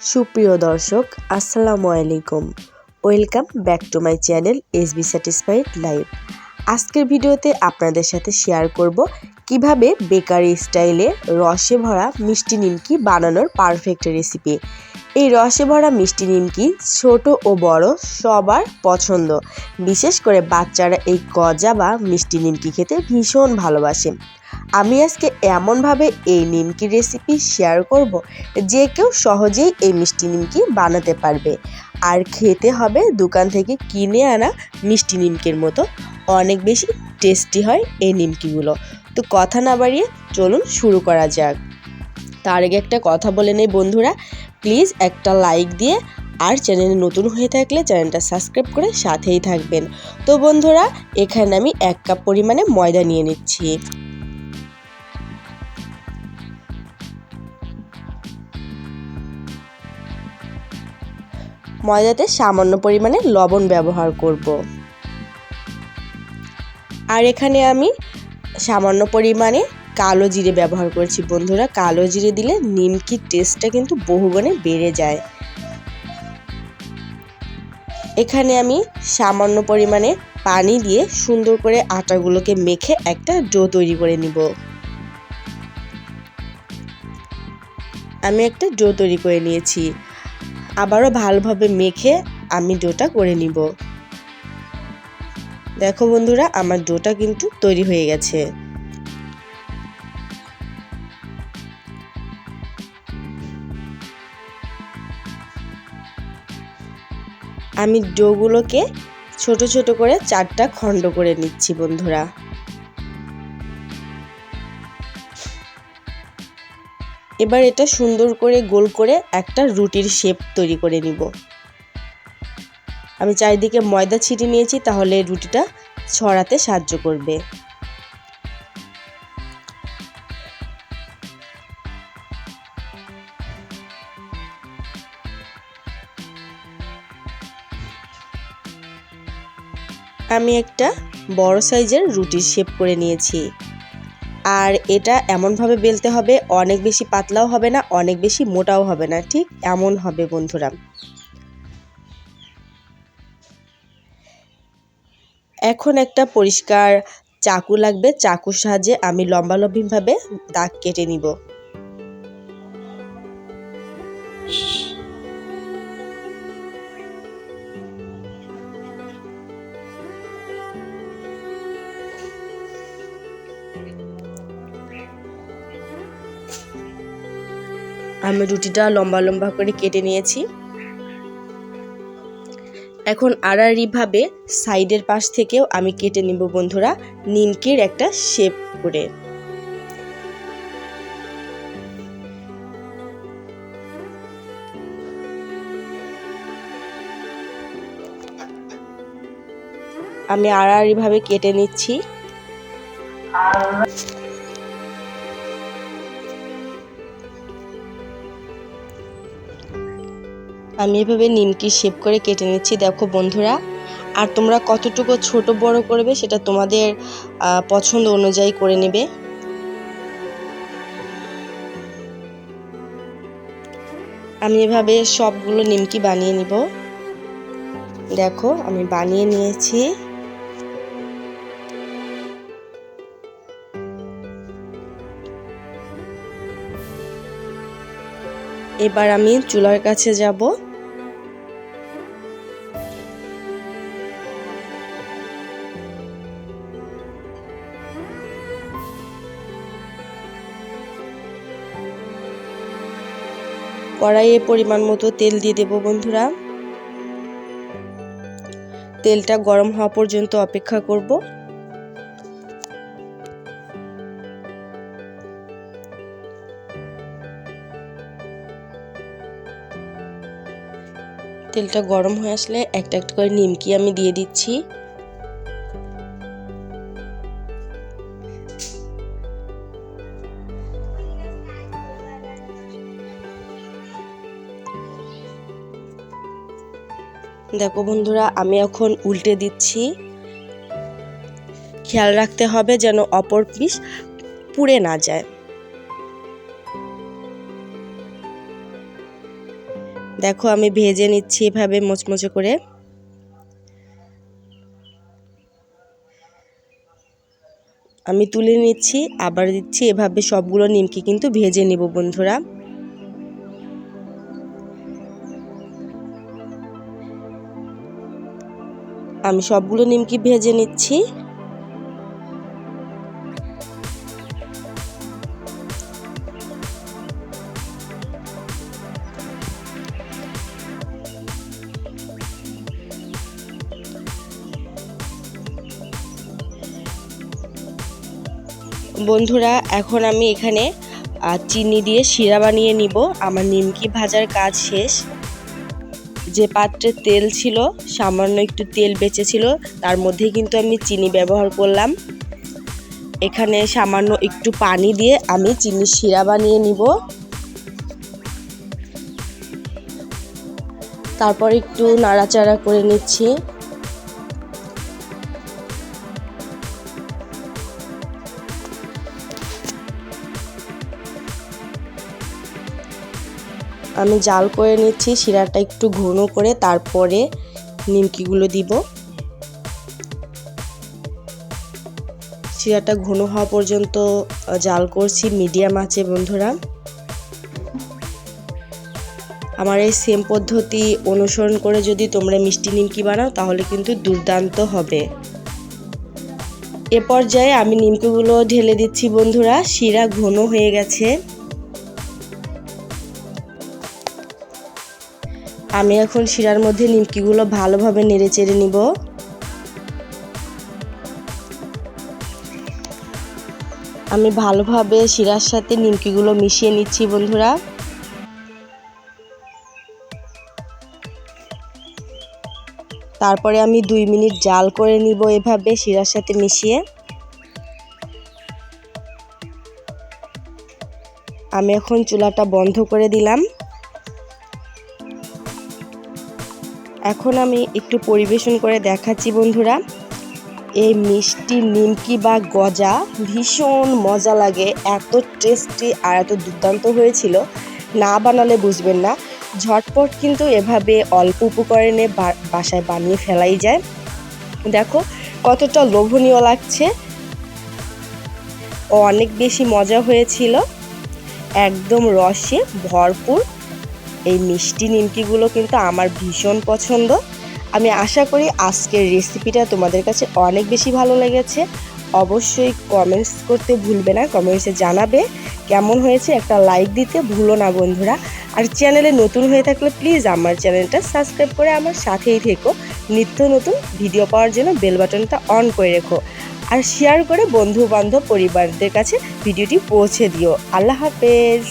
সুপ্রিয় দর্শক, আসসালামু আলাইকুম। Welcome back to my channel S B satisfied live আজকের ভিডিওতে আপনাদের সাথে শেয়ার করব কীভাবে বেকারি স্টাইলে রসে ভরা মিষ্টি নিমকি বানানোর পারফেক্ট রেসিপি। এই রসে ভরা মিষ্টি নিমকি ছোট ও বড় সবার পছন্দ। বিশেষ করে বাচ্চারা এই গজা বা মিষ্টি নিমকি খেতে ভীষণ ভালোবাসে। আমি আজকে এমনভাবে এই নিমকি রেসিপি শেয়ার করব যে কেউ সহজেই এই মিষ্টি নিমকি বানাতে পারবে। আর খেতে হবে দোকান থেকে কিনে আনা মিষ্টি নিমকির মতো। অনেক বেশি টেস্টি হয় এই নিমকিগুলো। তো কথা না বাড়িয়ে চলুন শুরু করা যাক। তার আগে একটা কথা বলে নেই বন্ধুরা। প্লিজ একটা লাইক দিয়ে আর চ্যানেলে নতুন হয়ে থাকলে চ্যানেলটা সাবস্ক্রাইব করে সাথেই থাকবেন। তো বন্ধুরা, এখানে আমি এক কাপ পরিমাণে ময়দা নিয়ে নিচ্ছি। ময়দাতে সামান্য পরিমাণে লবণ ব্যবহার করব। আর এখানে আমি সামান্য পরিমাণে কালো জিরে ব্যবহার করেছি বন্ধুরা। কালো জিরে দিলে নিমকির টেস্টটা কিন্তু বহুগুণে বেড়ে যায়। এখানে আমি সামান্য পরিমাণে পানি দিয়ে সুন্দর করে আটাগুলোকে মেখে একটা ডো তৈরি করে নিব। আমি একটা ডো তৈরি করে নিয়েছি। আবারও ভালোভাবে মেখে আমি ডোটা করে নিব। দেখো বন্ধুরা, আমার ডোটা কিন্তু তৈরি হয়ে গেছে। আমি ডোগুলোকে ছোট ছোট করে চারটা খণ্ড করে নিচ্ছি বন্ধুরা। এবার এটা সুন্দর করে গোল করে একটা রুটির শেপ তৈরি করে নিব। আমি চারিদিকে ময়দা ছিটিয়ে নিয়েছি, তাহলে রুটিটা ছড়াতে সাহায্য করবে। আমি একটা বড় সাইজের রুটির শেপ করে নিয়েছি। আর এটা এমনভাবে বেলতে হবে, অনেক বেশি পাতলাও হবে না, অনেক বেশি মোটাও হবে না, ঠিক এমন হবে বন্ধুরা। এখন একটা পরিষ্কার চাকু লাগবে, চাকুর সাহায্যে আমি লম্বালম্বিভাবে দাগ কেটে নিব। আমি রুটিটা লম্বা লম্বা করে কেটে নিয়েছি। এখন আড়াআড়িভাবে সাইডের পাশ থেকেও আমি কেটে নিব বন্ধুরা, নিমকির একটা শেপ করে। আমি আড়াআড়িভাবে কেটে নিচ্ছি। আমি এভাবে নিমকি শেপ করে কেটে নিচ্ছি, দেখো বন্ধুরা। আর তোমরা কতটুকু ছোট বড় করবে সেটা তোমাদের পছন্দ অনুযায়ী করে নেবে। আমি এভাবে সবগুলো নিমকি বানিয়ে নিব। দেখো, আমি বানিয়ে নিয়েছি। এবার আমি চুলার কাছে যাব। কড়াইয়ে পরিমাণ মতো তেল দিয়ে দেব বন্ধুরা। তেলটা গরম হওয়া পর্যন্ত অপেক্ষা করব। তেলটা গরম হয়ে আসলে একটা একটা করে নিমকি আমি দিয়ে দিচ্ছি। দেখো বন্ধুরা, আমি এখন উল্টে দিচ্ছি। খেয়াল রাখতে হবে যেন অপর পিস পুড়ে না যায়। দেখো, আমি ভেজে নিচ্ছি এভাবে মোচমোচে করে। আমি তুলে নিচ্ছি, আবার দিচ্ছি, এভাবে সবগুলো নিমকি কিন্তু ভেজে নিব বন্ধুরা। আমি সবগুলো নিমকি ভেজে নিচ্ছি। বন্ধুরা, এখন আমি এখানে চিনি দিয়ে শিরা বানিয়ে নিব। আমার নিমকি ভাজার কাজ শেষ। যে পাত্রে তেল ছিল, সামান্য একটু তেল বেঁচেছিল তার মধ্যে কিন্তু আমি চিনি ব্যবহার করলাম। এখানে সামান্য একটু পানি দিয়ে আমি চিনি শিরা বানিয়ে নিব। তারপর একটু নাড়াচাড়া করে নিচ্ছি। আমি জাল করে নিচ্ছি, শিরাটা একটু ঘন করে তারপরে নিমকিগুলো দিব। শিরাটা ঘন হওয়া পর্যন্ত জাল করছি, মিডিয়াম আছে বন্ধুরা। আমার এই সেম পদ্ধতি অনুসরণ করে যদি তোমরা মিষ্টি নিমকি বানাও, তাহলে কিন্তু দুর্দান্ত হবে। এ পর্যায়ে আমি নিমকিগুলো ঢেলে দিচ্ছি বন্ধুরা, শিরা ঘন হয়ে গেছে। আমি এখন শিরার মধ্যে নিমকিগুলো ভালোভাবে নেড়ে চেড়ে নিব। আমি ভালোভাবে শিরার সাথে নিমকিগুলো মিশিয়ে নিচ্ছি বন্ধুরা। তারপরে আমি দুই মিনিট জাল করে নিব এভাবে শিরার সাথে মিশিয়ে। আমি এখন চুলাটা বন্ধ করে দিলাম। এখন আমি একটু পরিবেশন করে দেখাচ্ছি বন্ধুরা। এই মিষ্টি নিমকি বা গজা ভীষণ মজা লাগে, এত টেস্টি আর এত দুর্দান্ত হয়েছিল। না বানালে বুঝবেন না, ঝটপট কিন্তু এভাবে অল্প উপকরণে বাসায় বানিয়ে ফেলাই যায়। দেখো, কতটা লোভনীয় লাগছে। অনেক বেশি মজা হয়েছিল। একদম রসে ভরপুর এই মিষ্টি নিমকিগুলো কিন্তু আমার ভীষণ পছন্দ। আমি আশা করি আজকের রেসিপিটা তোমাদের কাছে অনেক বেশি ভালো লেগেছে। অবশ্যই কমেন্টস করতে ভুলবে না কমেন্টসে জানাবে কেমন হয়েছে, একটা লাইক দিতে ভুলো না বন্ধুরা। আর চ্যানেলে নতুন হয়ে থাকলে প্লিজ আমার চ্যানেলটা সাবস্ক্রাইব করে আমার সাথেই থেকো। নিত্য নতুন ভিডিও পাওয়ার জন্য বেল বাটনটা অন করে রেখো। আর শেয়ার করে বন্ধু বান্ধব পরিবারদের কাছে ভিডিওটি পৌঁছে দিও। আল্লাহ হাফেজ।